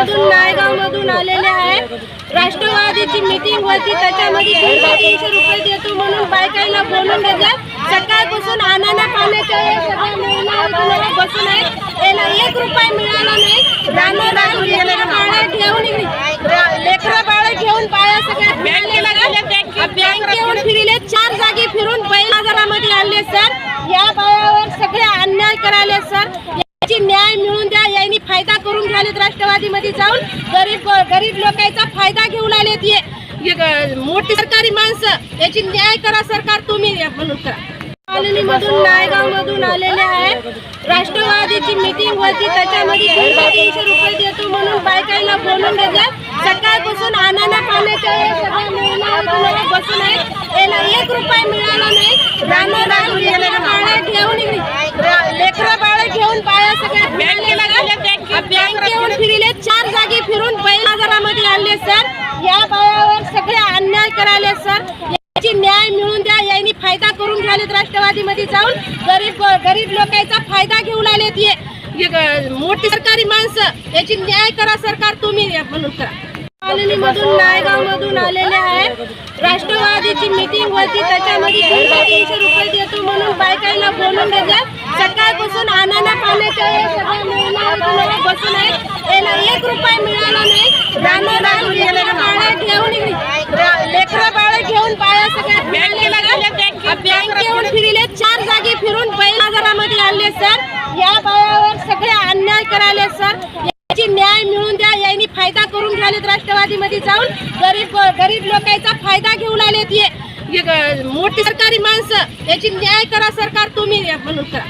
मधून नायगाव मधून आलेले आहे. राष्ट्रवादीची मिटिंग होती त्याच्यामध्ये तीनशे तीनशे रुपये देतो म्हणून बायकाईला बोलून घेतलं. सकाळपासून आणाना पाण्याच्या सगळ्या महिला बसून आहेत याला एक रुपया मिळाला नाही. रानो रान लेकरं बाळं घेऊन लेकरं बाळा घेऊन बाया सगळ्या बँक घेऊन फिरले चार जागी फिरून बैल बाजारामध्ये आणले सर. या बाळावर सगळे अन्याय करायले सर. याची न्याय मिळून द्या. यांनी फायदा करून घ्यालेत राष्ट्रवादीमध्ये जाऊन गरीब गरीब लोकांचा फायदा घेऊन ये ग- मोठी सरकारी माणसं याची न्याय करा सरकार तुम्ही म्हणून करा. कॉलनीमधून नायगाव मधून आलेले आहे. राष्ट्रवादीची मीटिंग होती त्याच्यामध्ये तीनशे तीनशे रुपये देतो म्हणून बायकाईला बोलून घेतलं सकाळपासून पाण्याच्या सगळ्या महिला बसून आहेत याला एक रुपया मिळाला नाही. बाळं घेऊन लेकरं बाळं घेऊन सगळ्या बँकेला करायले सर. या बायावर सगळे अन्याय करायले सर. याची न्याय मिळून द्या. यांनी फायदा करून घ्यालेत राष्ट्रवादीमध्ये जाऊन. गरीब गरीब लोकांचा फायदा घेऊन आलेत ये मोठी सरकारी माणसं. याची न्याय करा सरकार. तुम्ही म्हणून करा. कॉलनीमधून नायगाव मधून आलेले आहे. राष्ट्रवादीची मीटिंग होती. त्याच्यामध्ये तीनशे तीनशे रुपये देतो म्हणून बायकांना बोलून देतात सकाळपासून आणायला पाण्याच्या सगळ्या महिला तुम्हाला बसून आहेत याला एक रुपया मिळाला नाही रानो रान लेकरं बाळं घेऊन लेकरं बाळं घेऊन बाया सगळ्या बँकेला बँकेहून फिरले चार जागी फिरून बैल बाजारामध्ये आणले सर या सगळे अन्याय करायले सर याची न्याय मिळून द्या यांनी फायदा करून घ्यालेत राष्ट्रवादीमध्ये जाऊन. गरीब गरीब लोकांचा फायदा घेऊन आलेत मोठी सरकारी माणसं याची न्याय करा सरकार तुम्ही म्हणून करा.